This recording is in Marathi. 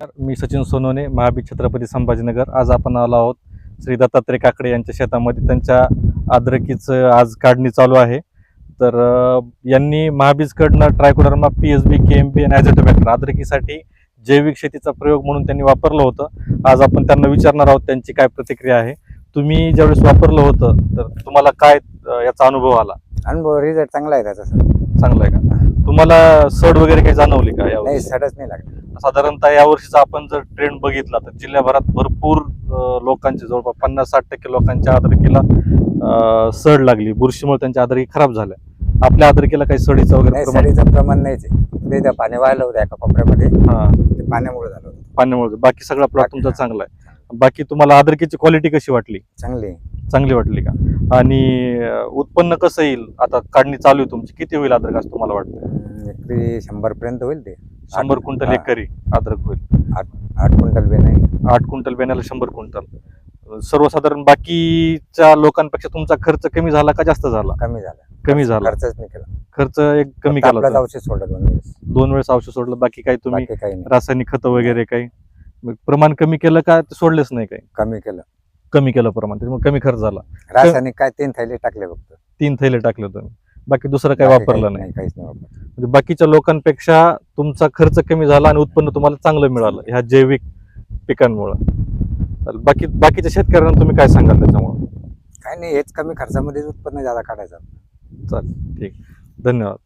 मी सचिन सोनवणे महाबी छत्रपती संभाजीनगर. आज आपण आलो आहोत श्री दत्तात्रय काकडे यांच्या शेतामध्ये. त्यांच्या अद्रकीचं आज काढणी चालू आहे. तर यांनी महाबीजकडनं trichoderma P S B K M P आणि ॲझेटोबॅक्टर अद्रकीसाठी जैविक शेतीचा प्रयोग म्हणून त्यांनी वापरलं होतं. आज आपण त्यांना विचारणार आहोत त्यांची काय प्रतिक्रिया आहे? तुम्ही ज्यावेळेस वापरलं होतं तर तुम्हाला काय याचा अनुभव आला? अनुभव रिझल्ट चांगला आहे त्याचा सर चांगला आहे का? तुम्हाला सड वगैरे काही जाणवली का? नाही सडच नाही लागला साधारणतः या वर्षीचा आपण जर ट्रेंड बघितला तर जिल्ह्याभरात भरपूर लोकांचे जवळपास पन्नास साठ टक्के लोकांच्या आदरकीला सड लागली. बुरशीमुळे त्यांच्या आदरकी खराब झाल्या. आपल्या आदरकीला काही सडीचं वगैरे सडीचं प्रमाण नाहीच आहे पाणी वाहिलं होतं एका कोपऱ्यामध्ये. हा. ते पाण्यामुळे झालं पाण्यामुळे बाकी सगळा प्लॉट तुमचा. चांगला आहे. बाकी तुम्हाला आदरकीची क्वालिटी कशी वाटली? चांगली. चांगली वाटली का? आणि उत्पन्न कसं येईल? आता काढणी चालू आहे तुमची. किती होईल अद्रक असं तुम्हाला वाटतं? एकरी शंभर पर्यंत होईल ते. शंभर क्विंटल हा. एकरी अद्रक होईल. आठ क्विंटल बी नाही आठ क्विंटल बेण्याला शंभर क्विंटल. सर्वसाधारण बाकीच्या लोकांपेक्षा तुमचा खर्च कमी झाला का जास्त झाला? कमी झाला. कमी झाला. खर्चच नाही केला. खर्च एक कमी केला आपलाच होता. औषध सोडलं दोन वेळेस. दोन वेळेस औषध सोडलं बाकी काही तुम्ही बाकी काही नाही. रासायनिक खतं वगैरे काही? मग प्रमाण कमी केलं का ते सोडलेच नाही काही? कमी केलं. कमी केलं प्रमाण त्याच्यामुळे कमी खर्च झाला. रासायनिक काय तीन थैले टाकले फक्त. तीन थैले टाकले तुम्ही बाकी दुसरं काही बाकी वापरलं नाही. काहीच नाही वापरलं. म्हणजे बाकीच्या लोकांपेक्षा तुमचा खर्च कमी झाला आणि उत्पन्न तुम्हाला चांगलं मिळालं ह्या जैविक पिकांमुळं. बाकी बाकीच्या शेतकऱ्यांना तुम्ही काय सांगाल त्याच्यामुळं? काही नाही हेच कमी खर्चामध्येच उत्पन्न ज्यादा काढायचं. चालेल ठीक. धन्यवाद.